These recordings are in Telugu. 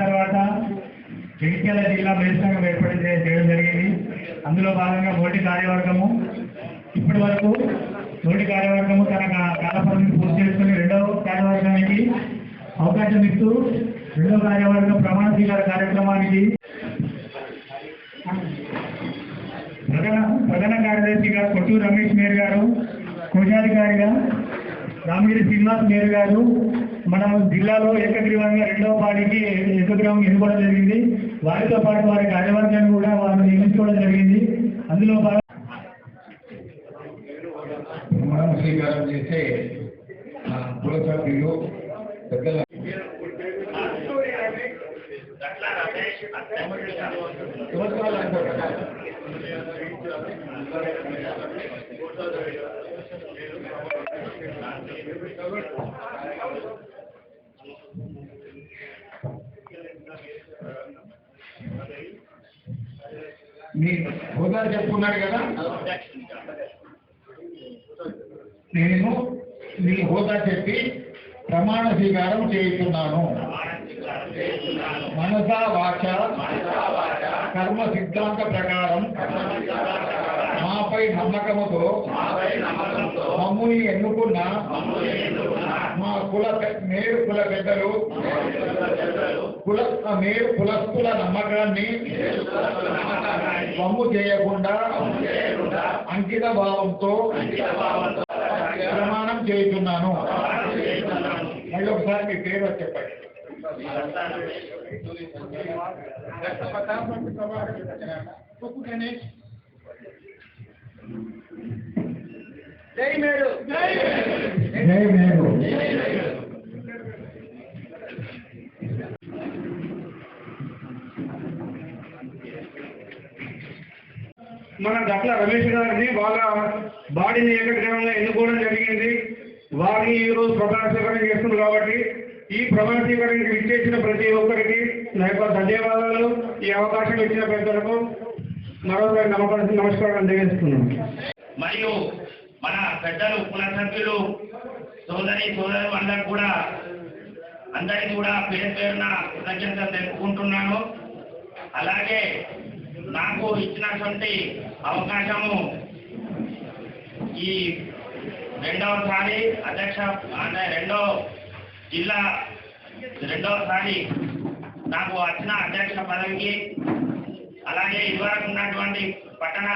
తర్వాత జగిత్యాల జిల్లా బహిష్కరణ ఏర్పాటు చేయడం జరిగింది. అందులో భాగంగా మొదటి కార్యవర్గము. ఇప్పటి వరకు మొదటి కార్యవర్గము తన కాలపరిమితి పూర్తి చేసుకుని రెండవ కార్యవర్గానికి అవకాశం ఇస్తూ రెండవ కార్యవర్గం ప్రమాణ స్వీకార కార్యక్రమానికి ప్రధాన ప్రధాన కార్యదర్శిగా కొట్టూరు రమేష్ మేరు గారు కోశాధికారిగా రామగిరి శ్రీనివాస్ మేరు గారు మనం జిల్లాలో ఏకగ్రీవంగా రెండవ పార్టీకి ఏకగ్రీవం ఎన్నుకోవడం జరిగింది. వారితో పాటు వారి కార్యవర్గాన్ని కూడా వారు నియమించుకోవడం జరిగింది. అందులో మనం స్వీకారం చేసే కుల సభ్యులు పెద్దల సంవత్సరాలు మీ హోదా చెప్పుకున్నాడు కదా? నేను మీ హోదా చెప్పి ప్రమాణ స్వీకారం చేస్తున్నాను మనసా వాచ కర్మ సిద్ధాంత ప్రకారం. మాపై నమ్మకముతో మమ్ముని ఎన్నుకున్న మా కుల మేరు కుల పెద్దలు కుల మేరు కులస్తుల నమ్మకాన్ని వమ్ము చేయకుండా అంకిత భావంతో ప్రమాణం చేస్తున్నాను మళ్ళీ ఒకసారి మీ పేరు చెప్పండి జై మేరు. మన గట్ల రమేష్ గారిని వాళ్ళ బాడీని ఏకగ్రీవంగా ఎన్నుకోవడం జరిగింది. వారిని ఈ రోజు ప్రమాణ స్వీకారం చేస్తున్నారు కాబట్టి ఈ ప్రమాణ స్వీకారానికి ఇచ్చేసిన ప్రతి ఒక్కరికి నా యొక్క ధన్యవాదాలు. ఈ అవకాశం ఇచ్చిన పెద్దలకు మరోసారి నమ్మకం నమస్కారం అందజేస్తున్నాం మరియు మన పెద్దలు కుల సభ్యులు సోదరి సోదరు అందరు కూడా అందరికీ కూడా పేరు పేరున కృతజ్ఞత తెలుపుకుంటున్నాను. అలాగే నాకు ఇచ్చినటువంటి అవకాశము ఈ రెండవసారి అధ్యక్ష అంటే రెండో జిల్లా రెండవసారి నాకు వచ్చిన అధ్యక్ష పదవికి అలాగే ఇదివరకు ఉన్నటువంటి పట్టణ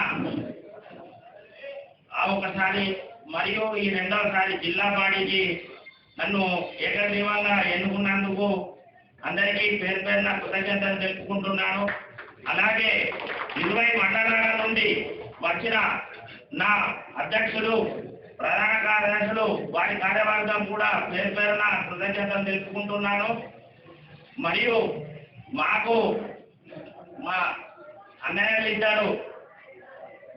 ఆ ఒకసారి మరియు ఈ రెండవసారి జిల్లా బాడీకి నన్ను ఏకగ్రీవంగా ఎన్నుకున్నందుకు అందరికీ పేరు పేరున కృతజ్ఞతలు తెలుపుకుంటున్నాను. అలాగే ఇరవై మండలాల నుండి వచ్చిన నా అధ్యక్షులు ప్రధాన కార్యదర్శులు వారి కార్యవర్గం కూడా పేరు పేరున కృతజ్ఞతలు తెలుపుకుంటున్నాను. మరియు మాకు మా అన్నయ్యలు ఇద్దరు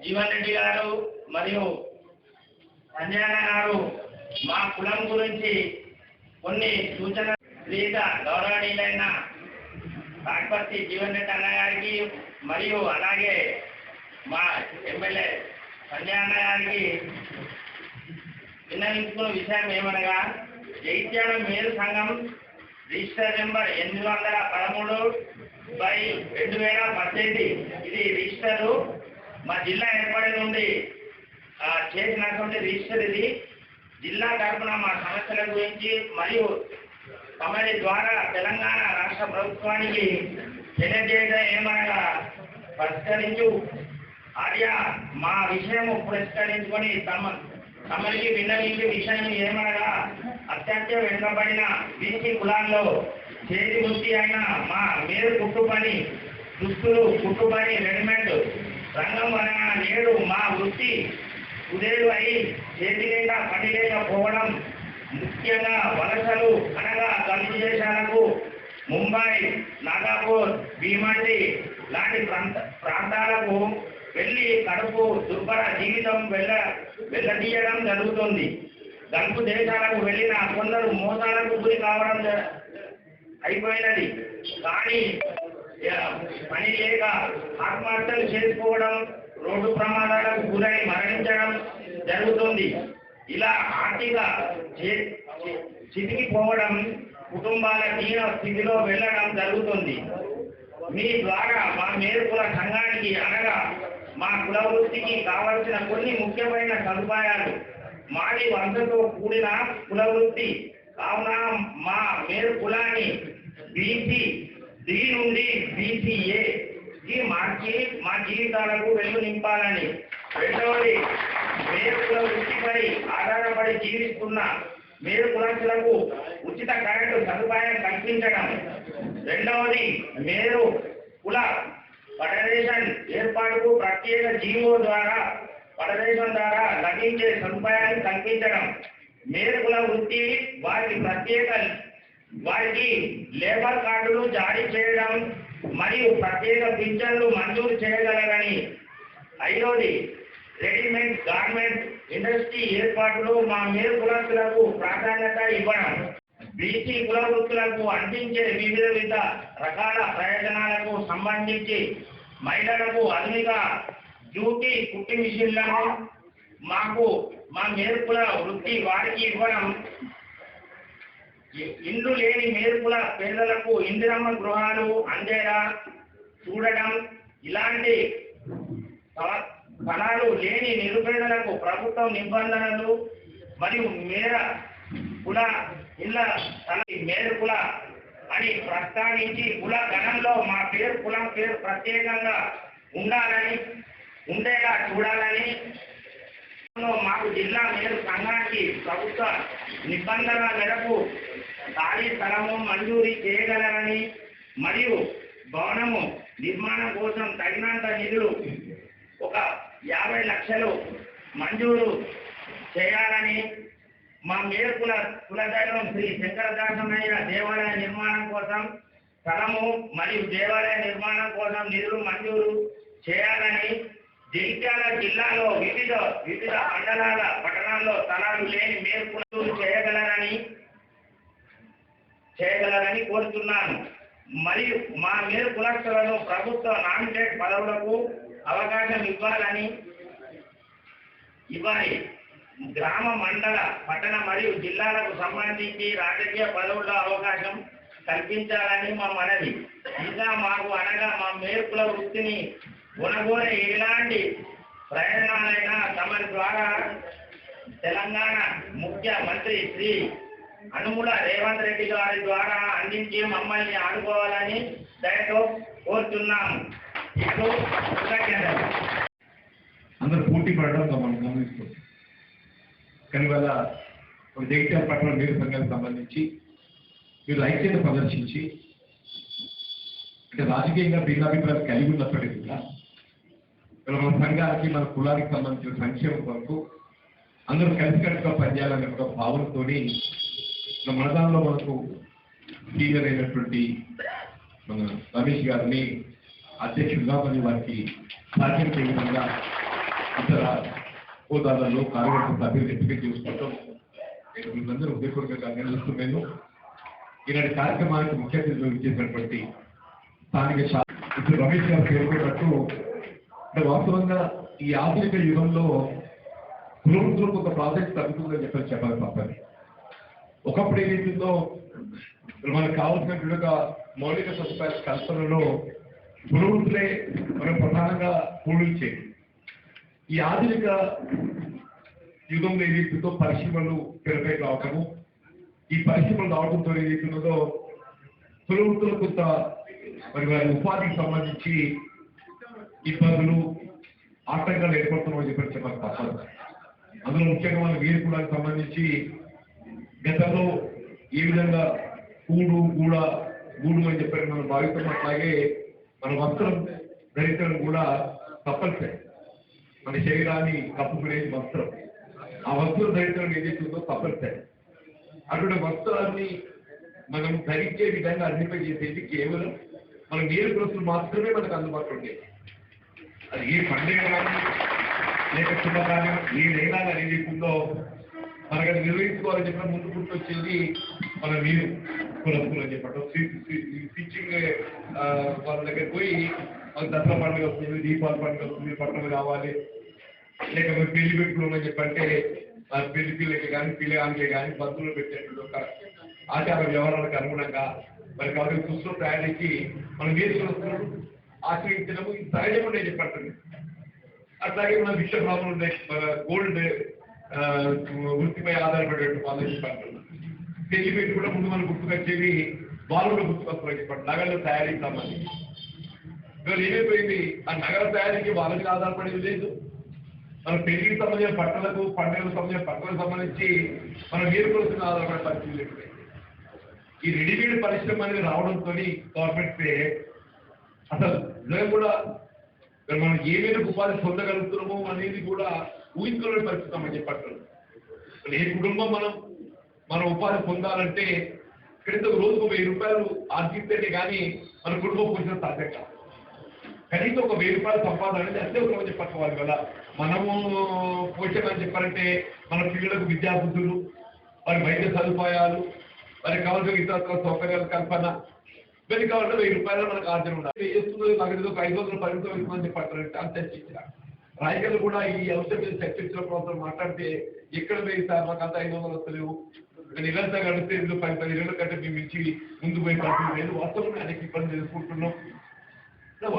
జీవన్ రెడ్డి గారు మరియు సంజయన గారు మా కులం గురించి కొన్ని సూచన శ్రీత గౌరవనీయులైన కాకపర్తి జీవన్ రెడ్డి అన్న గారికి మరియు అలాగే మా ఎమ్మెల్యే సంజయ్ అన్న గారికి విన్నవించుకున్న విషయం ఏమనగా జైత్యాల మేలు సంఘం రిజిస్టర్ నెంబర్ ఎనిమిది వందల పదమూడు బై రెండు వేల పద్దెనిమిది. ఇది రిజిస్టర్. మా జిల్లా ఏర్పడి నుండి చేసినటువంటి రిజిస్టర్ ఇది. జిల్లా తరఫున మా సమస్యల గురించి మరియు తమరి ద్వారా తెలంగాణ రాష్ట్ర ప్రభుత్వానికి తెలియజేయడం ఏమనగా పరిష్కరించు ఆర్యా మా విషయము పురస్కరించుకొని తమ తమకి విన్నవించే విషయం ఏమనగా అత్యంత వెనుకబడిన బీసీ కులాల్లో చేతి వృత్తి అయిన మా మీరు కుట్టు పని దుస్తులు కుట్టు పని రెడీమేడ్ రంగం వలన నేడు మా వృత్తి కుదేలు అయి చేతి లేక పని లేకపోవడం ముఖ్యంగా వలసలు అనగా గల్ఫ్ దేశాలకు ముంబై నాగాపూర్ భీమండి లాంటి ప్రాంత ప్రాంతాలకు వెళ్ళి కడుపు దుర్భర జీవితం వెళ్ళ వెళ్ళదీయడం జరుగుతుంది. గల్ఫ్ దేశాలకు వెళ్ళిన కొందరు మోసాలకు గురి కావడం జ- అయిపోయినది. కానీ పని లేక ఆత్మహత్యలు చేసుకోవడం రోడ్డు ప్రమాదాలకు గురై మరణించడం జరుగుతుంది. ఇలా ఆర్థిక చితికిపోవడం కుటుంబాల దీన స్థితిలో వెళ్ళడం జరుగుతుంది. మీ ద్వారా మా మేరుకుల సంఘానికి అనగా మా కుల వృత్తికి కావలసిన కొన్ని ముఖ్యమైన సదుపాయాలు మాది వంశతో కూడిన కుల వృత్తి కావున మా మేరు కులాన్ని బీసీ డి నుండి బీసీఏ కి మార్చి మా జీవితాలకు వెలుగు నింపాలని రెండవది మేరు కుల వృత్తిపై ఆధారపడి జీవిస్తున్న మేరు కులస్తులకు ఉచిత కరెంటు సదుపాయం కల్పించడం. రెండవది మేరు కుల ఫెడరేషన్ ఏర్పాటుకు ప్రత్యేక జీవో ద్వారా ఫెడరేషన్ ద్వారా లభించే సదుపాయాన్ని కల్పించడం. మేరుకుల వృత్తి వారికి ప్రత్యేక వారికి లేబర్ కార్డులు జారీ చేయడం మరియు ప్రత్యేక పింఛన్లు మంజూరు చేయగలరని. ఐదవది రెడీమేడ్ గార్మెంట్ ఇండస్ట్రీ ఏర్పాటులో మా మేలు కులస్తులకు ప్రాధాన్యత ఇవ్వడం. బీసీ కుల వృత్తులకు అందించే వివిధ విధ రకాల ప్రయోజనాలకు సంబంధించి మహిళలకు ఆధునిక డ్యూటీ కుట్టి మిషన్లను మాకు మా మేర్పుల వృత్తి వారికి ఇవ్వడం. ఇండ్లు లేని మేర్పుల పేదలకు ఇందిరమ్మ గృహాలు అందేలా చూడడం ఇలాంటి ఫలాలు లేని నిరుపేదలకు ప్రభుత్వం నిబంధనలు మరియు మేర కుల ఇళ్ళ స్థల మేర కుల అని ప్రస్తావించి కుల గణంలో మా పేరు కులం పేరు ప్రత్యేకంగా ఉండాలని ఉండేలా చూడాలని మాకు జిల్లా మేలు సంఘానికి ప్రభుత్వ నిబంధనల మేరకు ఖాళీ స్థలము మంజూరీ చేయగలరని మరియు భవనము నిర్మాణం కోసం తగినంత నిధులు ఒక యాభై లక్షలు మంజూరు చేయాలని మా మేయర్ కుల కులదైవం శ్రీ శంకరదాసమయ్య దేవాలయ నిర్మాణం కోసం స్థలము మరియు దేవాలయ నిర్మాణం కోసం నిధులు మంజూరు చేయాలని జగిత్యాల జిల్లాలో వివిధ వివిధ మండలాల పట్టణాల్లో స్థలాలు లేని మేర్పులు చేయగలరని చేయగలరని కోరుతున్నాను. మరియు మా మేలు కులస్తులను ప్రభుత్వ నామినేట్ పదవులకు అవకాశం ఇవ్వాలని ఇవ్వాలి. గ్రామ మండల పట్టణ మరియు జిల్లాలకు సంబంధించి రాజకీయ పదవుల్లో అవకాశం కల్పించాలని మా మనవి. ఇంకా మాకు అనగా మా మేర్పుల వృత్తిని కొనగోరే ఇలాంటి ప్రయత్నాలైనా తమరి ద్వారా తెలంగాణ ముఖ్యమంత్రి శ్రీ అనుముల రేవంత్ రెడ్డి గారి ద్వారా అందించి మమ్మల్ని ఆడుకోవాలని దయతో కోరుతున్నాము. ఇప్పుడు అందరూ పోటీ పడడం మనం గమనిస్తుంది. కానీ వాళ్ళ జగిత్యాల పట్టణ నీరు సంఘానికి సంబంధించి మీరు ఐక్యత ప్రదర్శించి అంటే రాజకీయంగా భిన్నాభిప్రాయాలు కలిగి ఉన్నప్పటికీ కూడా ఇలా మన సంఘాలకి మన కులానికి సంబంధించిన సంక్షేమం కొరకు అందరూ కలిసికట్టుగా పనిచేయాలనే ఒక భావనతో మన దానిలో మనకు సీనియర్ అయినటువంటి మన రమేష్ గారిని అధ్యక్షుడిగా మరియు వారికి సాధ్యం చేయ విధంగా ఇతర హోదాలలో కార్యవర్గ సభ్యులు ఎంపిక చేసుకోవటం నేను మిమ్మల్ని ఉద్యోగంగా నిర్వహిస్తున్నాను ఈనాటి కార్యక్రమానికి ముఖ్య అతిథిగా ఇచ్చేసినటువంటి స్థానిక శా- ఇప్పుడు రమేష్ గారు పేర్కొన్నట్టు అంటే వాస్తవంగా ఈ ఆధునిక యుగంలో కులవృత్తులకు ఒక ప్రాజెక్ట్ తగ్గుతుందని చెప్పని చెప్పాలి తప్పని ఒకప్పుడు ఏదైతుందో మనకు కావాల్సిన మౌలిక సదుపాయాల కల్పనలో గ్రూప్లే మనం ప్రధానంగా పూడించేది ఈ ఆధునిక యుగంలో ఏదైతుందో పరిశ్రమలు పెరిపై రావటము ఈ పరిశ్రమలు రావడంతో ఏదైతున్నదో కులవృత్తులు కొంత మరి వారి ఉపాధికి సంబంధించి ఇబ్బందులు ఆటంకాలు ఏర్పడుతున్నామని చెప్పి చెప్పాలి తప్పదు. అందులో ముఖ్యంగా మన వీరి కులానికి సంబంధించి గతంలో ఏ విధంగా కూడు గూడ గూడు అని చెప్పి మనం భావిస్తున్నాం అట్లాగే మన వస్త్రం ధరించడం కూడా తప్పనిసరి. మన శరీరాన్ని కప్పుకునేది వస్త్రం. ఆ వస్త్రం ధరించడం ఏదైతుందో తప్పనిసరి. అటువంటి వస్త్రాన్ని మనం ధరించే విధంగా అన్నిపై చేసేది కేవలం మన నీరు గ్రస్తులు మాత్రమే మనకు అందుబాటులో ఉండేది అది ఏ పండుగ కానీ లేక శుభకార్యం ఏదైనా కానీ ఏదైతుందో మనకు అది నిర్వహించుకోవాలని చెప్పిన ముందు గుర్తొచ్చేది మన నీరు కులస్తులు అని చెప్పడం టీచింగ్ వాళ్ళ దగ్గర పోయి మాకు దసరా పండుగ వస్తుంది దీపావళి పండుగ వస్తుంది పట్టణం కావాలి లేక మీరు పెళ్ళి పెట్టుకున్నామని చెప్పంటే పెళ్ళి పిల్లకి కానీ పిల్లగానికి కానీ బంధువులు పెట్టేటువంటి ఒక ఆచార వ్యవహారాలకు అనుగుణంగా మరి కాబట్టి దుస్తులు తయారీకి మనం వేసుకున్నప్పుడు ఆశ్రయించడము ఈ సహజం నేను చెప్పండి. అట్లాగే మన విశ్వభావం గోల్డ్ వృత్తిపై ఆధారపడే వాళ్ళు చెప్పండి. పెళ్ళి పెట్టి కూడా ముందు మనం గుర్తుకొచ్చేవి వాళ్ళు కూడా గుర్తుకొస్తారు చెప్పండి. నగల తయారీ సంబంధించి. ఇవాళ ఏమైపోయింది? ఆ నగర తయారీకి వాళ్ళకి ఆధారపడేది లేదు. మన పెళ్ళికి సంబంధించిన పంటలకు పండుగలకు సంబంధించిన పంటలకు సంబంధించి మనం వేరుకోవాల్సిన ఆధారపడే పరిస్థితి లేకపోతే ఈ రెడీమేడ్ పరిశ్రమ అనేది రావడంతో గవర్నమెంట్ అసలు నిజంగా కూడా మరి మనం ఏ మేరకు ఉపాధి పొందగలుగుతున్నామో అనేది కూడా ఊహించుకోలేని పరిస్థితి అని చెప్పట్లేదు. ఏ కుటుంబం మనం మనం ఉపాధి పొందాలంటే కనీసం రోజుకు వెయ్యి రూపాయలు ఆర్జిస్తేనే కానీ మన కుటుంబం పోషణ సాధ్యం కాదు. కనీసం ఒక వెయ్యి రూపాయలు సంపాదన అనేది అత్యవసరం చెప్పట్టుకోవాలి కదా. మనము పోషణ అని చెప్పారంటే మన పిల్లలకు విద్యాబుద్ధులు వారి వైద్య సదుపాయాలు వారికి కావాల్సిన ఇతర సౌకర్యాల కల్పన వెయ్యి కావాలంటే వెయ్యి రూపాయలు మనకు ఆర్జన ఉండాలి వేస్తుంది నాకు ఏదో ఒక ఐదు వందల పరిమితం ఇవ్వమని చెప్పారంటే అంత చర్చించిన రాయగలు కూడా ఈ అంశం మీద చర్చించినప్పుడు ప్రభుత్వం మాట్లాడితే ఎక్కడ వెయ్యి సార్? మాకు అంత ఐదు వందలు వస్తలేవు. నేను ఇల్లంతా ఇందులో పది పది ఇళ్ళ కంటే మేము ఇచ్చి ముందు పోయి పరిస్థితి లేదు. వాస్తవం అనేక ఇబ్బంది ఎదుర్కొంటున్నాం.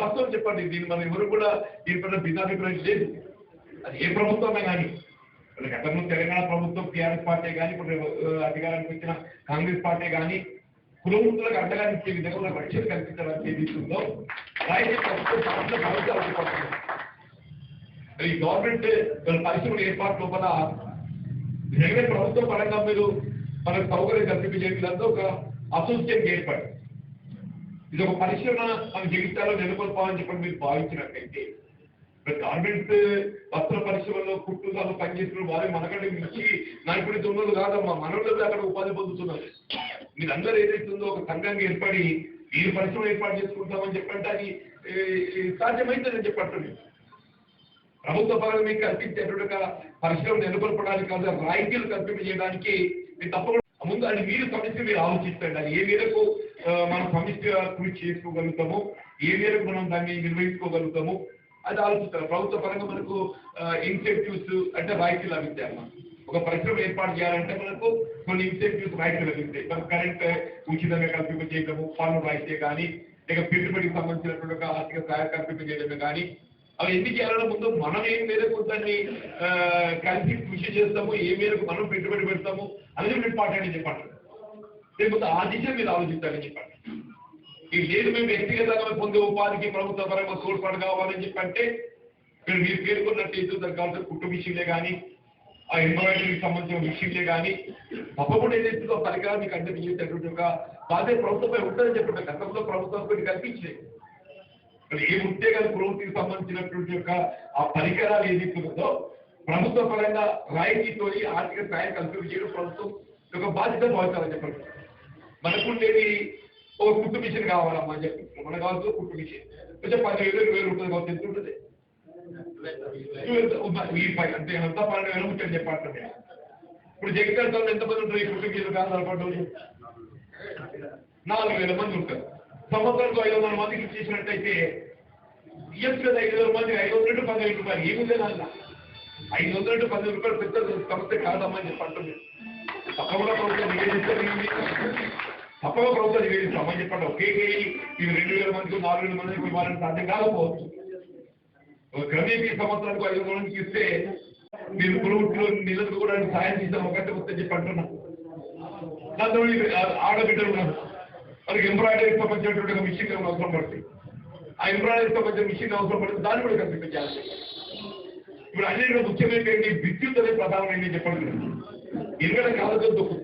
వాస్తవం చెప్పండి. దీన్ని మనం ఎవరు కూడా దీనిపైన భిన్నాభిప్రాయం లేదు. అది ఏ ప్రభుత్వమే కానీ. ఇప్పుడు గతంలో తెలంగాణ ప్రభుత్వం టీఆర్ఎస్ పార్టీ కానీ ఇప్పుడు అధికారానికి వచ్చిన కాంగ్రెస్ పార్టీ కానీ కులవృత్తులకు అండగా ఇచ్చే విధంగా ఉన్న రక్షణ కల్పించాలని ఏదిస్తుందో మరి ఈ గవర్నమెంట్ పరిశ్రమల ఏర్పాటు లోపల నిజంగానే ప్రభుత్వం పరంగా మీరు మనకు సౌకర్యం కల్పించే విధంగా ఒక అసోసియేషన్ ఏర్పడి ఇది ఒక పరిశ్రమ మన జీవితాల్లో నెలకొల్పాలని చెప్పి మీరు భావించినట్లయితే ఇప్పుడు గవర్నమెంట్ వస్త్ర పరిశ్రమలో కుట్టుదాలు పనిచేస్తున్న వారి మనకంటే మించి నైపుణ్యత ఉన్నది కాదమ్మా మనోళ్ళు అక్కడ ఉపాధి పొందుతున్నారు. మీరందరూ ఏదైతుందో ఒక సంఘంగా ఏర్పడి మీరు పరిశ్రమ ఏర్పాటు చేసుకుంటామని చెప్పంటే అది సాధ్యమైందని చెప్పండి ప్రభుత్వ పరంగా మీకు కల్పించేటువంటి పరిశ్రమ నెలకొల్పడానికి కాదు రాయితీలు కల్పించడానికి మీరు తప్పకుండా ముందు అది మీరు సమస్య మీరు ఆలోచిస్తండి. అది ఏ మేరకు మనం సమస్య కృషి చేసుకోగలుగుతాము ఏ మేరకు మనం దాన్ని నిర్వహించుకోగలుగుతాము అది ఆలోచిస్తారు. ప్రభుత్వ పరంగా మనకు ఇన్సెంటివ్స్ అంటే రాయితీ లభిస్తాయి ఒక పరిశ్రమ ఏర్పాటు చేయాలంటే మనకు కొన్ని ఇన్సెంటివ్స్ రాయితీ లభిస్తాయి. మనకు కరెంట్ ఉచితంగా కల్పింప చేయడము ఫార్మ్ రాయితే కానీ లేక పెట్టుబడికి సంబంధించినటువంటి ఒక ఆర్థిక సహాయం కల్పింప చేయడమే కానీ అవి ఎందుకు చేయాలన్న ముందు మనం ఏం మేరకు దాన్ని కలిసి కృషి చేస్తాము ఏ మేరకు మనం పెట్టుబడి పెడతాము అనేది మీరు అని చెప్పండి. లేకపోతే ఆ దిశ మీరు ఆలోచించాలని చెప్పండి. ఈ లేదు మేము వ్యక్తిగతంగా పొందే ఉపాధికి ప్రభుత్వ పరంగా తోడ్పాటు కావాలని చెప్పంటే మీరు మీరు పేర్కొన్నట్టు ఏదో దానికి కావాల్సిన కుటుంబ విషయంలో కానీ ఆ ఎంబ్రాయిడరీకి సంబంధించిన విషయంలో కానీ తప్పకుండా ఏదైతుందో ఆ పరికరాలు మీకు అంటే చేసేటటువంటి ఒక బాధ్యత ప్రభుత్వంపై ఉంటుందని చెప్పండి. గతంలో ప్రభుత్వం కొన్ని కల్పించలేదు. మరి ఏ ఉద్యోగాల ప్రవృత్తికి సంబంధించినటువంటి యొక్క ఆ పరికరాలు ఏదైతే ఉందో ప్రభుత్వ పరంగా రాయితీతో ఆర్థిక సాయం కల్పించడం ప్రభుత్వం యొక్క బాధ్యత భావించాలని చెప్పండి. మనకుండేది ఒక కుట్టు మిషన్ కావాలమ్మా అని చెప్పి. మన కావాల్సిన కుట్టు మిషన్. కొంచెం పదివేలు ఇరవై వేలు ఉంటుంది? కావచ్చు ఎంత? ఉంటుంది అంటే ఎంత పన్నెండు వేలు ముట్టని చెప్పండి. ఇప్పుడు జగిత్యాల ఎంతమంది ఉంటారు ఈ కుట్టు మిషన్ ఆధారపడ్డ నాలుగు వేల మంది ఉంటారు. సంవత్సరానికి ఐదు వందల మందికి చేసినట్టయితే ఇయ్యచ్చు కదా ఐదు వందల మంది ఐదు వందల పది వేల రూపాయలు. ఏముంది దానిలో ఐదు వందల పది రూపాయలు పెద్ద సంస్థ కాదమ్మా అని చెప్పంటుంది తప్పకుండా ప్రభుత్వం నివేదిస్తుంది తప్పగా ప్రభుత్వం నివేదిస్తామని చెప్పండి. ఒకే ఇవి రెండు వేల మందికి నాలుగు వేల మందికి ఇవ్వాలని సాధ్యం కాకపోవచ్చు. ఒక క్రమేపీ సంవత్సరానికి ఐదు వందల మందికి ఇస్తే మీరు పురుగుట్లో నిలదు కూడా సాయం చేసిన ఒకటే వస్తే చెప్పి అంటున్నా. దాంతో ఆడబిడ్డలు ఉన్నారు. వాళ్ళకి ఎంబ్రాయిడరీ సంబంధించినటువంటి ఒక మిషన్ అవసరం పడుతుంది ఆ ఎంబ్రాయిడరీ సంబంధించిన మిషన్ అవసరం పడుతుంది దాన్ని కూడా కల్పించాలి. ఇప్పుడు అన్నింటిలో ముఖ్యమైన విద్యుత్ అనేది ప్రధానమైంది చెప్పండి. ఎందుకంటే కాలతో దొక్కుతుంది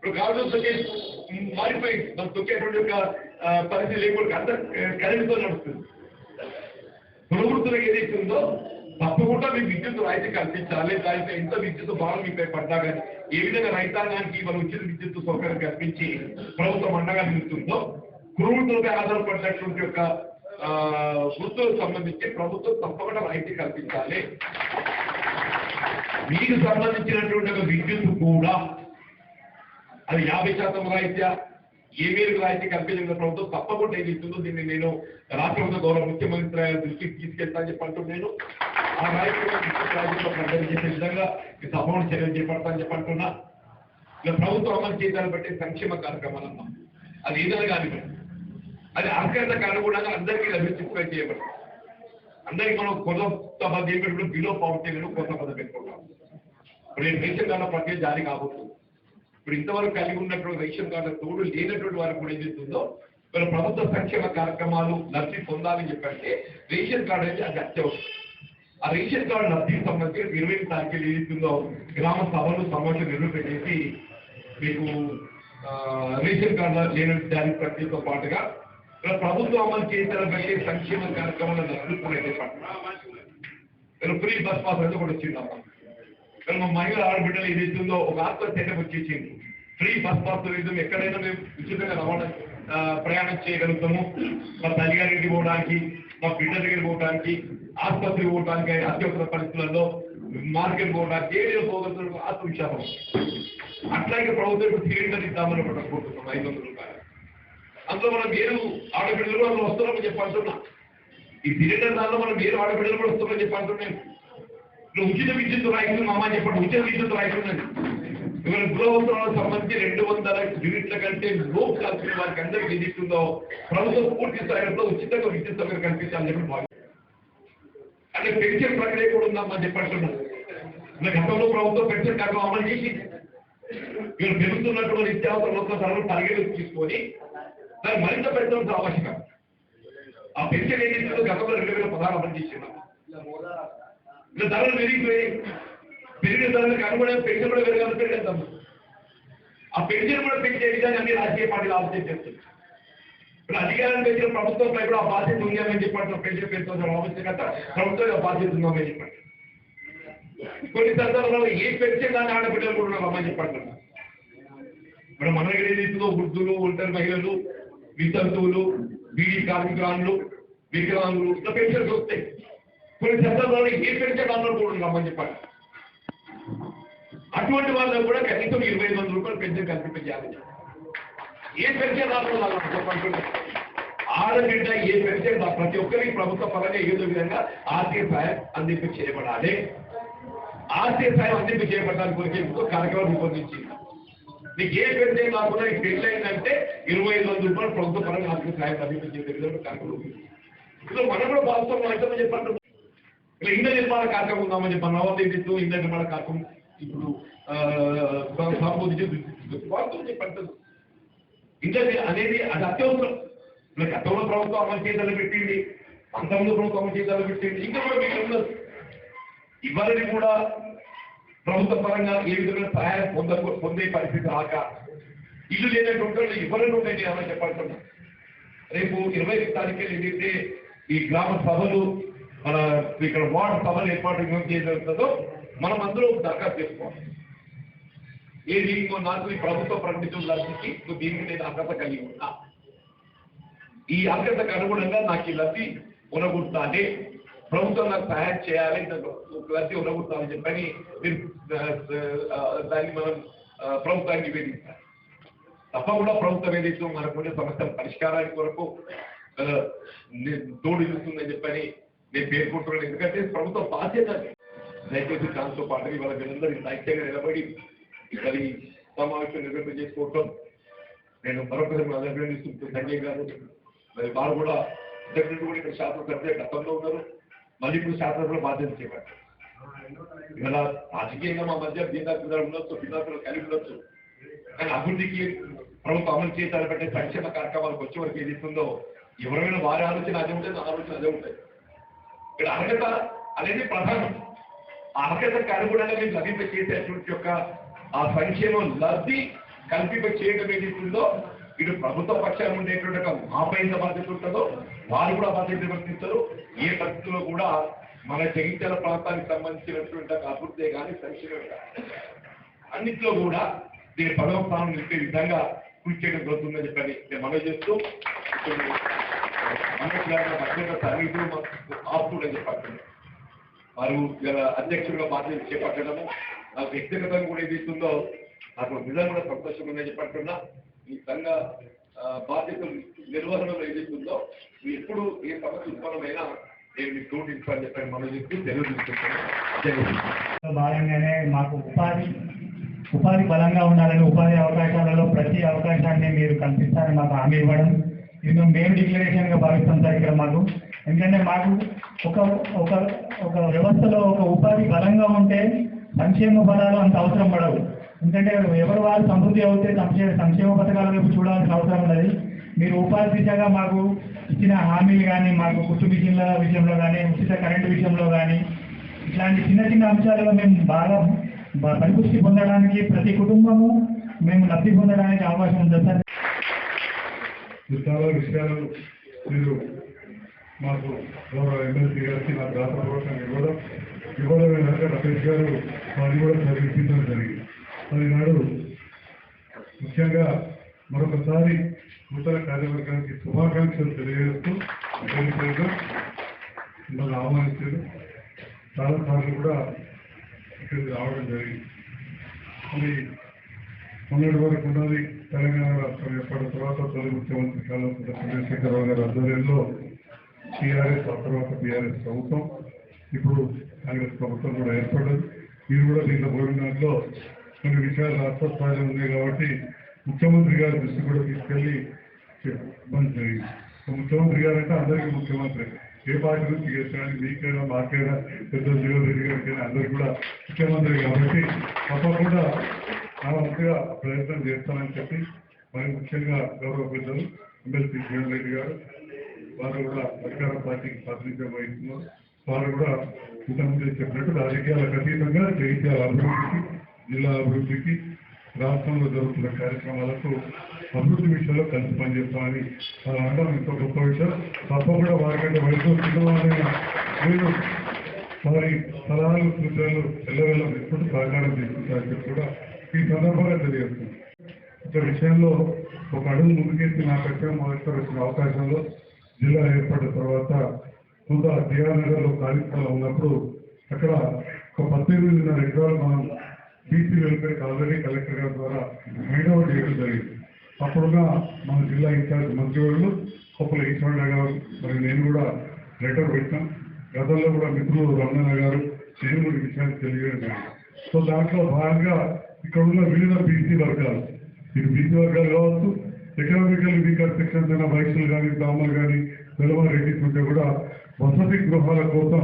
ఇప్పుడు కాలతో తొక్కే మారిపోయి మనం తొక్కేటువంటి యొక్క పరిస్థితి లేకుండా అంత కరెంట్తో నడుస్తుంది. ప్రవృత్తులు ఏదైతే ఉందో తప్పకుండా మీ విద్యుత్ రాయితీ కల్పించాలి. దానికి ఎంత విద్యుత్ భారం మీపై పడ్డా కానీ ఏ విధంగా రైతాంగానికి మన ఉచిత విద్యుత్ సౌకర్యం కల్పించి ప్రభుత్వం అండగా నిలుస్తుందో కురువృత్తులపై ఆధారపడినటువంటి యొక్క వృత్తులకు సంబంధించి ప్రభుత్వం తప్పకుండా రాయితీ కల్పించాలి. మీకు సంబంధించినటువంటి ఒక విద్యుత్ కూడా అది యాభై శాతం రాయిత్యా? ఏ మేరకు రాయితీ కల్పించిన ప్రభుత్వం తప్పకుండా ఏది ఇస్తుందో దీన్ని నేను రాష్ట్ర ప్రభుత్వ గౌరవ ముఖ్యమంత్రి దృష్టికి తీసుకెళ్తానని చెప్పి అంటూ నేను. ఆ రాయితీ ప్రకటన చేసే విధంగా సభను చర్యలు చేపడతానని చెప్పి అంటున్నా. ఇలా ప్రభుత్వం అమలు చేయాలని బట్టి సంక్షేమ కార్యక్రమాలు అన్నాం అది ఏదైనా కానివ్వండి. అది అర్హతకు అనుగుణంగా అందరికీ లభించుకునే చేయబడి. అందరికీ మనం కొత్త పద్ధతి బిలో పవర్టీ కొత్త పద్ధతి పెట్టుకుంటాం. ఇప్పుడు నేను రేషన్ ప్రక్రియ జారీ కాబోతుంది. ఇప్పుడు ఇంతవరకు కలిగి ఉన్నటువంటి రేషన్ కార్డు తోడు లేనటువంటి వారికి కూడా ఏం చేస్తుందో మన ప్రభుత్వ సంక్షేమ కార్యక్రమాలు లబ్ధి పొందాలని చెప్పంటే రేషన్ కార్డు అయితే అది అత్యవసరం. ఆ రేషన్ కార్డు లబ్ధికి సంబంధించి ఇరవై తారీఖులు ఏదైతుందో గ్రామ సభలు సమావేశం నిర్వహించేసి మీకు రేషన్ కార్డు లేని దాని ప్రక్రియతో పాటుగా ఇక్కడ ప్రభుత్వం అమలు చేసిన సంక్షేమ కార్యక్రమాలను అభివృద్ధి ఫ్రీ బస్ పాస్ అయితే కూడా వచ్చిందమ్మా. ఇక్కడ మా మహిళల ఆడబిడ్డలు ఏదైతుందో ఒక ఆత్మహత్య వచ్చేసింది ఫ్రీ బస్ పాస్ లేదు ఎక్కడైనా మేము ఉచితంగా రవాణా ప్రయాణం చేయగలుగుతాము. మా తల్లిగారికి పోవడానికి మా బిడ్డ దగ్గర పోవడానికి ఆసుపత్రి పోవడానికి అత్యవసర పరిస్థితులలో మార్కెట్ పోవడానికి ఏదైనా పోగలుగుతున్న ఆత్మవిశ్వాసం. అట్లాగే ప్రభుత్వం సిలిండర్ ఇద్దామని ఒకటి అనుకుంటున్నాం ఐదు వందల రూపాయలు. అందులో మనం ఏడు ఆడబిడ్డలు కూడా అందులో వస్తున్నామని చెప్పి అంటున్నా ఈ సిలిండర్ దానిలో మనం ఏడు ఆడబిడ్డలు కూడా వస్తున్నామని చెప్పి అంటున్నాను ఇప్పుడు ఉచిత విద్యుత్ రాయిస్తుంది మామ అని చెప్పండి. ఉచిత విద్యుత్ రాయిస్తుందండి ఇవాళ గృహవసరాలకు సంబంధించి రెండు వందల యూనిట్ల కంటే లోపు కాల్చిన వారికి అందరికీ ఏది ప్రభుత్వం పూర్తి స్థాయిలో ఉచితంగా విద్యుత్ సౌకర్యం కల్పించాలని చెప్పి భావిస్తుంది అంటే పెన్షన్ ప్రక్రియ కూడా ఉందమ్మా చెప్పంటున్నాను గతంలో ప్రభుత్వం పెన్షన్ కార్యక్రమం అమలు చేసి మీరు పెరుగుతున్నటువంటి నిత్యావసర మొత్తం ధరలు పరిగణలోకి తీసుకొని దాన్ని మరింత పెంచడం ఆవశ్యకం ఆ పెన్షన్ ఏది ఇస్తుందో గతంలో రెండు వేల పదహారు అమలు చేసినాం ఇలా ధరలు పెరిగిపోయి పెరిగిన ధరలకు అనుగుణంగా పెన్షన్ కూడా పెరగాలి పెరిగేద్దాం. ఆ పెన్షన్ కూడా పెంచే విధాన్ని అన్ని రాజకీయ పార్టీలు ఆలోచన చేస్తుంది ఇప్పుడు అధికారం పెంచిన ప్రభుత్వంపై కూడా ఆ బాధ్యత ఉందామని చెప్పండి పెన్షన్ పెంచుతున్న ఆవశ్యకత ప్రభుత్వం ఆ బాధ్యత ఉందామని చెప్పండి కొన్ని సందర్భాల్లో ఏ పెన్షన్ కానీ ఆడబిడ్డలు కూడా ఉన్నామని చెప్పండి ఇప్పుడు మన దగ్గర ఏదైతుందో వృద్ధులు ఒంటరి మహిళలు వితంతువులు బీడీ కార్మికురాలు వికలాంగులు ఇట్లా పెన్షన్స్ వస్తాయి. కొన్ని సందర్భాల్లో ఏ పెన్షన్ అందరూ కూడా రమ్మని చెప్పండి. అటువంటి వాళ్ళకు కూడా కనీసం ఇరవై ఐదు వందల రూపాయలు పెన్షన్ కల్పించాలి ఏ పెన్షన్ రాకుండా చెప్పండి. ఆడబిడ్డ ఏ పెన్షన్ ప్రతి ఒక్కరికి ప్రభుత్వ పరంగా ఏదో విధంగా ఆర్థిక సాయం అందింపు చేయబడాలి. ఆర్థిక సాయం అందింపు చేయబడడానికి కొరకు ఇంకో కార్యక్రమం రూపొందించింది. నీకు ఏ పెన్షన్ కాకుండా నీకు పెళ్ళి అయిందంటే ఇరవై ఐదు వందల రూపాయలు ప్రభుత్వ పరంగా ఆర్థిక సాయం అందింపు చేసే విధంగా కార్యక్రమం రూపొందించింది. మనం కూడా వాస్తవం చెప్పండి. ఇక్కడ ఇంధన నిర్మాణ కార్యక్రమం ఉందామని చెప్పాను. నవోదయతో ఇంధన నిర్మాణ కార్యక్రమం ఇప్పుడు ఆ, సంబోధించి వాస్తవం చెప్పండి ఇంధన అనేది అది అత్యవసరం. ఇప్పుడు గతంలో ప్రభుత్వం అమలు చేయాలని పెట్టింది. పంతొమ్మిది ప్రభుత్వం అమలు చేయాలని పెట్టింది. ఇంకా కూడా మీకు ఉండదు ఇవన్నీ కూడా ప్రభుత్వ పరంగా ఏ విధమైన సహాయం పొంద పొందే పరిస్థితి రాక ఇల్లు లేనటువంటి వాళ్ళు ఇవ్వాలని ఉంటాయి ఏమని రేపు ఇరవై తారీఖు ఏంటంటే ఈ గ్రామ సభలు మన ఇక్కడ వార్డు సభలు ఏర్పాటు చేయగలుగుతుందో మనం అందరూ దరఖాస్తు చేసుకోవాలి. ఏది ఇంకో నాకు ఈ ప్రభుత్వ ప్రకటించిన లబ్ధికి నువ్వు దీనికి నేను అర్హత కలిగి ఉన్నా. ఈ అర్హతకు అనుగుణంగా నాకు ఈ లబ్ధి ఉనగొట్టాలి ప్రభుత్వం నాకు సహాయం చేయాలి లబ్ధి ఉనగుడుతామని చెప్పని మీరు దాన్ని మనం ప్రభుత్వాన్ని ప్రభుత్వానికి నివేదించాలి తప్పకుండా ప్రభుత్వం ఏదైతే మనకుండే సమస్యల పరిష్కారానికి కొరకు తోడు చూస్తుందని చెప్పని నేను పేర్కొంటున్నాను. ఎందుకంటే ప్రభుత్వ బాధ్యత దయచేసి దాంతో పాటు వాళ్ళ వీళ్ళందరూ ఇంత ఐక్యంగా నిలబడి ఇక్కడ ఈ సమావేశం నిర్వహణ చేసుకోవటం నేను మరొకసారి అభినందిస్తూ సంజయ్ గారు మరి వారు కూడా ఇంతకుముందు కూడా ఇక్కడ శాసనసభ్య గతంలో ఉన్నారు. మళ్ళీ ఇప్పుడు శాసనసభలో బాధ్యత చేపట్టారు. ఇవాళ రాజకీయంగా మా మధ్య భిన్నాభిప్రాయాలు ఉండొచ్చు భిన్నాభిప్రాయాలు కలిగి ఉండొచ్చు. కానీ అభివృద్ధికి ప్రభుత్వం అమలు చేయాలి సంక్షేమ కార్యక్రమాలకు వచ్చే వరకు ఏది ఇస్తుందో ఎవరైనా వారి ఆలోచన అదే ఉంటుంది నా ఆలోచన అదే ఉంటుంది. ఇక్కడ అర్హత అనేది ప్రధానం. ఆ అర్హతకు అనుగుణంగా మేము లభింప చేసేటువంటి యొక్క ఆ సంక్షేమం లబ్ధి కల్పింప చేయడం ఏదైతుందో ఇటు ప్రభుత్వ పక్షాలు ఉండేటువంటి ఒక మాపై ఎంత బాధ్యత ఉంటుందో వారు కూడా బాధ్యత వర్తిస్తారు ఏ పరిస్థితుల్లో కూడా మన జగిత్యాల ప్రాంతానికి సంబంధించినటువంటి అభివృద్ధి కానీ సంక్షేమం కానీ కూడా దీని పదవ స్థానం నిలిపే విధంగా కృషి చేయడం జరుగుతుందని చెప్పని నేను మనవి చేస్తూ అత్యంత సర్వీసులు ఆపుతుందని చెప్పారు వారు ఇలా అధ్యక్షుడిగా బాధ్యత చేపట్టడము నాకు వ్యక్తిగతంగా కూడా ఏది ఇస్తుందో నాకు నిజంగా కూడా సంతోషంగా ఉందని చెప్పట్టున్నా ఈ సంఘ బాధ్యతలు నిర్వహణలో ఏదైతుందో మీరు ఎప్పుడు ఏ సమస్య ఉత్పన్నమైనా నేను మీకు తోటి ఇస్తాను చెప్పని మనం చెప్పి తెలియజేస్తున్నాను భాగంగానే మాకు ఉపాధి ఉపాధి బలంగా ఉండాలని ఉపాధి అవకాశాలలో ప్రతి అవకాశాన్ని మీరు కల్పిస్తారని మాకు హామీ ఇవ్వడం ఇది మేము మేము డిక్లరేషన్గా భావిస్తాం సార్ ఇక్కడ మాకు. ఎందుకంటే మాకు ఒక ఒక ఒక వ్యవస్థలో ఒక ఉపాధి బలంగా ఉంటే సంక్షేమ ఫలాలు అంత అవసరం పడవు. ఎందుకంటే ఎవరు వారు సమృద్ధి అవుతే సంక్షేమ సంక్షేమ పథకాల వైపు చూడాల్సిన అవసరం ఉన్నది మీరు ఉపాధి దిశగా మాకు ఇచ్చిన హామీలు కానీ మాకు కుట్టు మిషన్ల విషయంలో కానీ ఉచిత కరెంటు విషయంలో కానీ ఇట్లాంటి చిన్న చిన్న అంశాలలో మేము బాగా పరిపుష్టి పొందడానికి ప్రతి కుటుంబము మేము లబ్ధి పొందడానికి అవకాశం ఉంది. సార్ ఇది చాలా విషయాలు మీరు మాకు గౌరవ ఎమ్మెల్సీ గారికి నాకు దాతపూర్వకంగా ఇవ్వడం ఇవ్వడం ఏంటంటే రమేష్ గారు మాది కూడా చదివించడం జరిగింది. అది నాడు ముఖ్యంగా మరొకసారి నూతన కార్యవర్గానికి శుభాకాంక్షలు తెలియజేస్తూ తెలియజేయగా మిమ్మల్ని ఆహ్వానించారు. చాలా సార్లు కూడా ఇక్కడికి రావడం జరిగింది. మరి మొన్నటి వరకు ఉన్నది తెలంగాణ రాష్ట్రం ఏర్పడిన తర్వాత తొలి ముఖ్యమంత్రి కాలం చంద్రశేఖరరావు గారి ఆధ్వర్యంలో టీఆర్ఎస్ ఆ తర్వాత బీఆర్ఎస్ ప్రభుత్వం ఇప్పుడు కాంగ్రెస్ ప్రభుత్వం కూడా ఏర్పడదు. మీరు కూడా దీంట్లో పోయిన కొన్ని విషయాలు రాష్ట్ర స్థాయిలో ఉన్నాయి కాబట్టి ముఖ్యమంత్రి గారి దృష్టి కూడా తీసుకెళ్ళి ఇబ్బంది జరిగింది. ముఖ్యమంత్రి గారు అంటే అందరికీ ముఖ్యమంత్రి. ఏ పార్టీ నుంచి చేసినా మీకైనా మాకైనా పెద్ద జీవన్ రెడ్డి గారికైనా అందరికీ కూడా ముఖ్యమంత్రి కాబట్టి తప్పకుండా నా వంతుగా ప్రయత్నం చేస్తానని చెప్పి మరి ముఖ్యంగా గౌరవ పెద్దలు ఎమ్మెల్సీ జీవన్ రెడ్డి గారు వారు కూడా అధికార పార్టీకి ప్రాతినిధ్యం వహిస్తున్నారు. వారు కూడా ఇంతకుముందు చెప్పినట్టు రాజకీయాలకు అతీతంగా జగిత్యాల అభివృద్ధికి జిల్లా అభివృద్ధికి రాష్ట్రంలో జరుగుతున్న కార్యక్రమాలకు అభివృద్ధి విషయంలో కలిసి పనిచేస్తామని వారు అనడం ఎంతో గొప్ప విషయం. తప్పకుండా వారికంటే వయసు చిన్నవారైన మీరు వారి సలహాలు సూచనలు ఎల్లవెల్ల ఎప్పుడు సహకారం తీసుకుంటారని చెప్పి కూడా ఈ సందర్భంగా తెలియజేస్తుంది ఒక విషయంలో ఒక అడుగు ముందుకెత్తి నా వచ్చే మొదటిసారి వచ్చిన అవకాశంలో జిల్లా ఏర్పడిన తర్వాత కొంత దియానగర్లో కార్యక్రమాలు ఉన్నప్పుడు అక్కడ ఒక పద్దెనిమిదిన్నర ఎకరాలు మనం బీసీ వెల్ఫేర్ ఆల్రెడీ కలెక్టర్ గారి ద్వారా మైండ్ చేయడం జరిగింది. అప్పుడుగా మన జిల్లా ఇన్ఛార్జ్ మంత్రివర్యులు కొప్పల ఈశ్వరణ గారు మరి నేను కూడా లెటర్ పెట్టాం గతంలో కూడా మిత్రులు రమణ గారు నేను కూడా విషయాన్ని తెలియజేయడం సో దాంట్లో భాగంగా ఇక్కడ ఉన్న వివిధ బీసీ వర్గాలు. ఇది బీసీ వర్గాలు కావచ్చు ఎకనామికల్ వీకర్ సెక్షన్స్ అయిన వైశ్యులు కానీ బ్రాహ్మణులు కానీ వెలమ రెడ్డిస్ ఉంటే కూడా వసతి గృహాల కోసం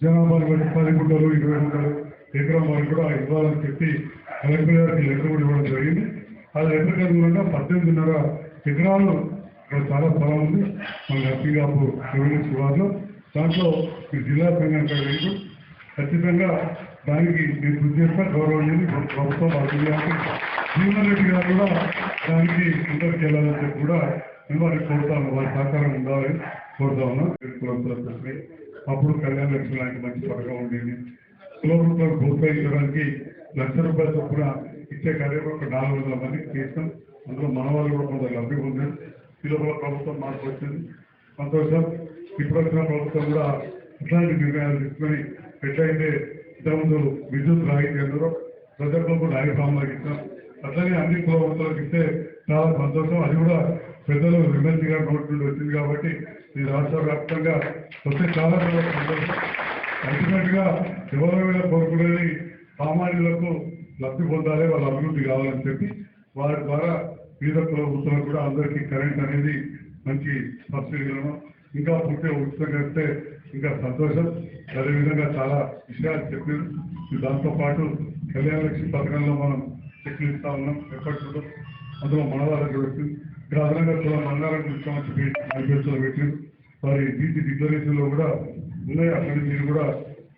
జనాభా పది గుంటలు ఇరవై గుంటలు ఎకరం వరకు కూడా ఇవ్వాలని చెప్పి కలెక్టర్ గారికి లెటర్ కూడా ఇవ్వడం జరిగింది. ఆ లెటర్ అనుగుణంగా పద్దెనిమిదిన్నర ఎకరాలు చాలా స్థలం ఉంది. మన నర్సింగాపూర్ రెవెన్యూ శివార్లో. దాంట్లో ఈ జిల్లా సంఘం ఖచ్చితంగా దానికి నేను కృషి చేస్తా గౌరవనీయులు ప్రభుత్వం అభివృద్ధి జీవన్ రెడ్డి గారు కూడా దానికి ఇంటర్ చేయాలని చెప్పి కూడా మేము వారికి కోరుతాను వారి సహకారం ఉండాలని కోరుతా ఉన్నా. కులస్తులకి అప్పుడు కళ్యాణ లక్ష్మి లాంటి మంచి పథకం ఉండేది కుల రూపాయలు ప్రోత్సహించడానికి లక్ష రూపాయల చొప్పున ఇచ్చే కార్యక్రమం నాలుగు వందల మందికి చేస్తాం. అందులో మన వాళ్ళు కూడా కొంత లబ్ధి పొందారు. ఈ లోపల ప్రభుత్వం మార్పు వచ్చింది. సంతోషం. ఇప్పుడు వచ్చిన ప్రభుత్వం కూడా ఇట్లాంటి నిర్ణయాలు తీసుకొని ఎట్లయితే ఇంతకుముందు విద్యుత్ రాయితీ అందరూ ప్రజలకు న్యాయస్వాములకు ఇచ్చాం అట్లనే అన్ని కులవృత్తులకు ఇస్తే చాలా సంతోషం. అది కూడా పెద్దలు ఎమ్మెల్సీ గారి నోటి నుండి వచ్చింది కాబట్టి ఈ రాష్ట్ర వ్యాప్తంగా వస్తే చాలా సంతోషం. అల్టిమేట్గా ఎవరైనా కోరుకునేది సామాన్యులకు లబ్ధి పొందాలి వాళ్ళ అభివృద్ధి కావాలని చెప్పి వారి ద్వారా వివిధ కుల వృత్తులకు కూడా అందరికీ కరెంట్ అనేది మంచి సబ్సిడీలను ఇంకా పూర్తిగా ఉచితంగా ఇస్తే ఇంకా సంతోషం. అదేవిధంగా చాలా విషయాలు చెప్పారు. దాంతోపాటు దాంతో పాటు కళ్యాణ లక్ష్మి పథకంలో మనం చెక్లు ఇస్తా ఉన్నాం ఎప్పటికప్పుడు అందులో మన వాళ్ళకి వచ్చింది ఇక్కడ అదనంగా కూడా మంగారం ముఖ్యమంత్రి మేనిఫెస్టోలో పెట్టారు. వారి బీసీ రిజర్వేషన్లో కూడా ఉన్నాయి. అక్కడ మీరు కూడా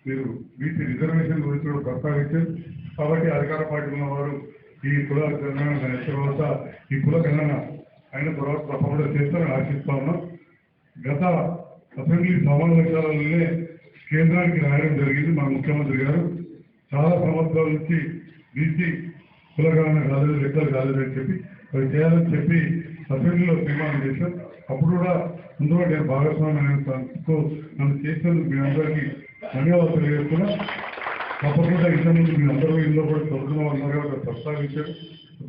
మీరు బీసీ రిజర్వేషన్ గురించి కూడా ప్రస్తావించారు. కాబట్టి అధికార పార్టీ ఉన్నవారు ఈ కుల గణన తర్వాత ఈ కుల గణన అయిన తర్వాత తప్పకుండా చేస్తారని ఆశిస్తా ఉన్నాం. గత అసెంబ్లీ సమావేశాలలోనే కేంద్రానికి రాయడం జరిగింది మన ముఖ్యమంత్రి గారు. చాలా సంవత్సరాల నుంచి బీసీ కులగణన కాలేదు లెక్కలు కాలేదు చెప్పి అవి చేయాలని చెప్పి అసెంబ్లీలో తీర్మానం చేశాం అప్పుడు కూడా అందులో నేను భాగస్వామ్యంతో నన్ను చేసినందుకు మీ అందరికీ ధన్యవాదాలు తెలియజేస్తున్నా తప్పకుండా ఇంతకుముందు మీ అందరూ ఇంట్లో కూడా చదువుతున్నాం అన్నారు ప్రస్తావించారు.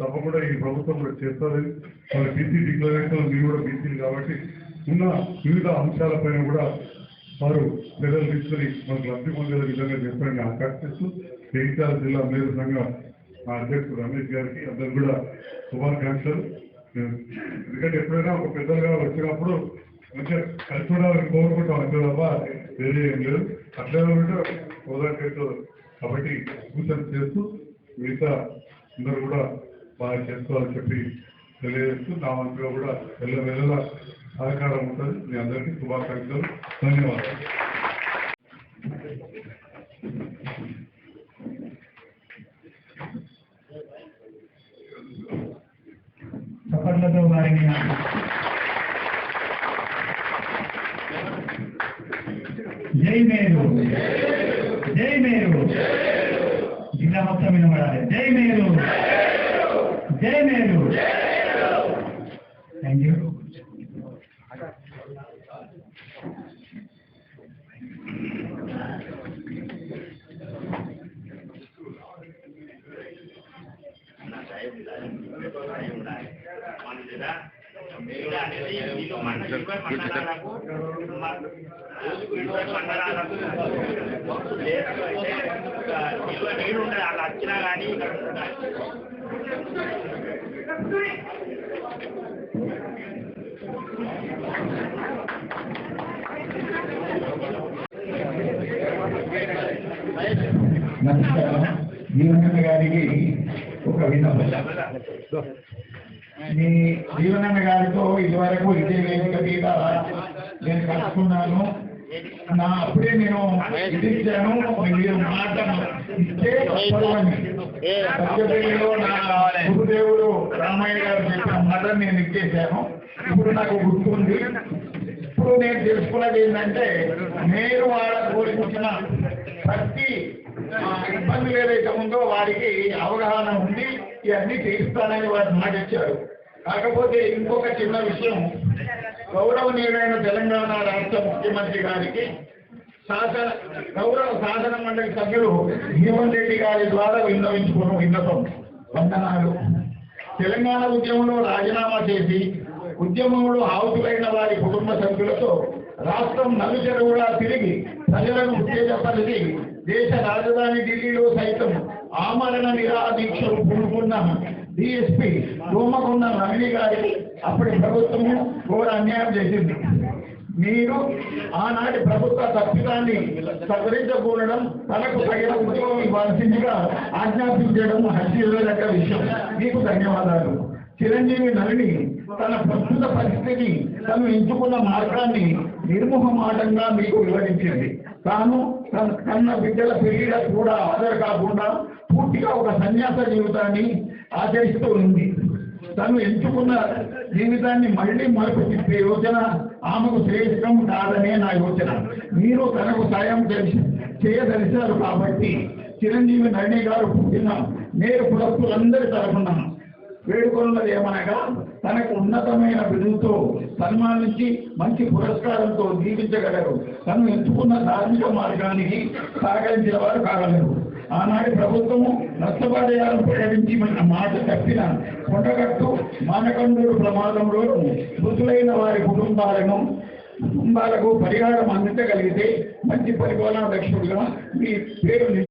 తప్పకుండా ఈ ప్రభుత్వం కూడా చేస్తారని వాళ్ళ బీసీ డిక్లరేషన్ మీరు కూడా బీసీలు కాబట్టి ఉన్న వివిధ అంశాలపైన కూడా వారు చర్యలు తీసుకొని మనకు లబ్ధి పొందే విధంగా చేస్తారని ఆకాంక్షిస్తూ జగిత్యాల జిల్లా మేలు సంఘం మా అధ్యక్షుడు రమేష్ గారికి అందరు కూడా శుభాకాంక్షలు. ఎందుకంటే ఎప్పుడైనా ఒక పెద్దలుగా వచ్చినప్పుడు మంచిగా కలిసి ఉండాలని కోరుకుంటాం. అంతే తప్ప వేరే ఏం లేదు. అట్లే ఉంటే హోదా కాబట్టి సూచన చేస్తూ మిగతా అందరూ కూడా బాగా చేసుకోవాలని చెప్పి తెలియజేస్తూ నా వంతుగా కూడా వెళ్ళ వెళ్ళల సహకారం ఉంటుంది మీ అందరికీ శుభాకాంక్షలు ధన్యవాదాలు చప్పట్లతో వారిని జై మేరు జై మేరు జిల్లా మొత్తం వినబడాలి జై మేరు జై మేరు థ్యాంక్ యూ మీరు అనేది వీళ్ళు మండ ఇరవై మండలాలకు మ- రోజుకు ఇరవై మండలాలకు లేకపోతే ఒక ఇరవై నీళ్ళు ఉంటాయి అలా వచ్చినా కానీ ఇక్కడ ఉంటాయి. నమస్కారం జీవనన్న గారికి ఒక విన్నపం మీ జీవనన్న గారితో ఇదివరకు ఇదే వేదిక మీద నేను కలుసుకున్నాను. నా అప్పుడే నేను విధించాను. మీరు మాట ఇస్తే తప్పదని. సత్యదేవిలో నా గురుదేవుడు రామయ్య గారు చెప్పిన మాట నేను ఇచ్చేశాను. ఇప్పుడు నాకు గుర్తుంది. ఇప్పుడు నేను తెలుసుకున్నది ఏంటంటే నేను వాళ్ళ కోరికొచ్చిన ప్రతి ఇబ్బందులు ఏదైతే ఉందో వారికి అవగాహన ఉంది ఇవన్నీ తీరుస్తానని వారు మాట ఇచ్చారు. కాకపోతే ఇంకొక చిన్న విషయం. గౌరవనీయులైన తెలంగాణ రాష్ట్ర ముఖ్యమంత్రి గారికి శాసన గౌరవ శాసన మండలి సభ్యులు జీవన్ రెడ్డి గారి ద్వారా విన్నవించుకున్న విన్నపం. వందనాలు. తెలంగాణ ఉద్యమంలో రాజీనామా చేసి ఉద్యమంలో ఆహుతులైన వారి కుటుంబ సభ్యులతో రాష్ట్రం నలుచెరువులా తిరిగి ప్రజలను ఉత్తేజపరిచి దేశ రాజధాని ఢిల్లీలో సైతం ఆమరణ నిరాదీక్షలు పూనుకున్న డిఎస్పి దోమకొండ రమణి గారికి అప్పటి ప్రభుత్వము ఘోర అన్యాయం చేసింది. మీరు ఆనాటి ప్రభుత్వ తప్పిదాన్ని సవరించకూడడం తనకు తగిన ఉద్యోగం ఇవ్వాల్సిందిగా ఆజ్ఞాపించడం హర్షిదగ్గ విషయం. మీకు ధన్యవాదాలు. చిరంజీవి నలిని తన ప్రస్తుత పరిస్థితిని తను ఎంచుకున్న మార్గాన్ని నిర్మోహమాటంగా మీకు వివరించింది. తాను తన బిడ్డల పెళ్ళిలకు కూడా హాజరు కాకుండా పూర్తిగా ఒక సన్యాస జీవితాన్ని ఆచరిస్తూ ఉంది. తను ఎంచుకున్న జీవితాన్ని మళ్ళీ మరపు తిప్పే యోచన ఆమెకు శ్రేష్టం కాదనే నా యోచన. మీరు తనకు సాయం తెలిసి చేయదలిచారు కాబట్టి చిరంజీవి నళిని గారు పుట్టిన నేరు కులస్తులందరి తరఫున వేడుకొన్నది ఏమనగా తనకు ఉన్నతమైన బిరుదుతో సన్మానించి మంచి పురస్కారంతో జీవించగలరు. తను ఎంచుకున్న ధార్మిక మార్గానికి సహకరించిన వారు కాగలరు. ఆనాటి ప్రభుత్వము నష్టపరిహారం ప్రకటించి మన మాట తప్పిన కొండగట్టు మానకండూరు ప్రమాదంలో మృతులైన వారి కుటుంబాలను కుటుంబాలకు పరిహారం అందించగలిగితే మంచి పరిపాలన దక్షుడుగా మీ పేరు